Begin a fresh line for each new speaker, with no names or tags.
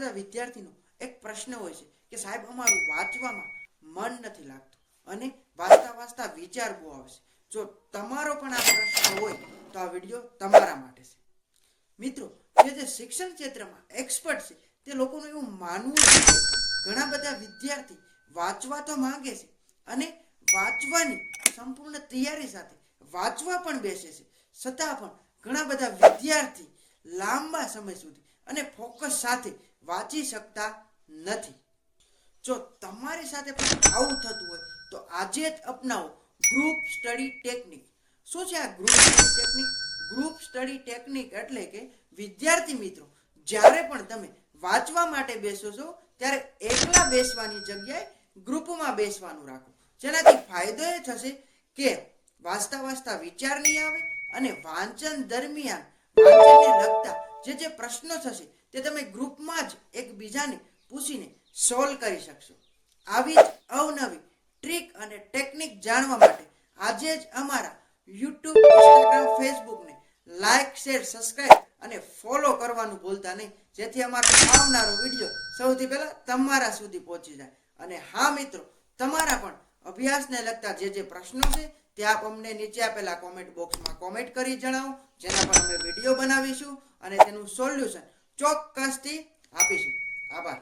બધા વિદ્યાર્થીનો એક પ્રશ્ન હોય છે કે સાહેબ, અમારું વાંચવામાં મન નથી લાગતું અને વાંચતા વાંચતા વિચાર બહુ જો તમારો પણ આ પ્રશ્ન હોય તો આ વીડિયો તમારા માટે છે. મિત્રો, જે જે શિક્ષણ ક્ષેત્રમાં એક્સપર્ટ છે, તે લોકોનું એવું માનવું છે ઘણા બધા વિદ્યાર્થી વાંચવા તો માંગે છે અને વાંચવાની સંપૂર્ણ તૈયારી સાથે વાંચવા પણ બેસે છે. છતાં પણ ઘણા બધા વિદ્યાર્થી લાંબા સમય સુધી અને ફોકસ સાથે વાંચી શકતા નથી. જો તમારી સાથે પણ આવું થતું હોય, તો આજે જ અપનાવો ગ્રુપ સ્ટડી ટેકનિક શું છે આ group study technique group study technique એટલે કે વિદ્યાર્થી મિત્રો, જ્યારે પણ તમે વાંચવા માટે બેસો છો, ત્યારે એકલા બેસવાની જગ્યાએ ગ્રુપમાં બેસવાનું રાખો. જેનાથી ફાયદો એ થશે કે વાંચતા વાંચતા વિચાર નહીં આવે અને વાંચન દરમિયાન વાંચનને લગતા જે જે પ્રશ્નો થશે તે તમે ગ્રુપમાં જ એકબીજાને પૂછીને સોલ્વ કરી શકશો. આવી જ અવનવી ટ્રીક અને ટેકનિક જાણવા માટે આજે જ અમારા યુટ્યુબ ઇન્સ્ટાગ્રામ ફેસબુકને લાઇક શેર સબસ્ક્રાઇબ અને ફોલો કરવાનું ભૂલતા નહીં. જેથી અમારો આવનારો વીડિયો સૌથી પહેલાં તમારા સુધી પહોંચી જાય. અને હા મિત્રો, તમારા પણ અભ્યાસને લગતા જે જે પ્રશ્નો છે તે આપ અમને નીચે આપેલા કોમેન્ટ બોક્સમાં કોમેન્ટ કરી જણાવો, જેના પર અમે વીડિયો બનાવીશું અને તેનું સોલ્યુશન ચોક્કસથી આપીશું. આભાર.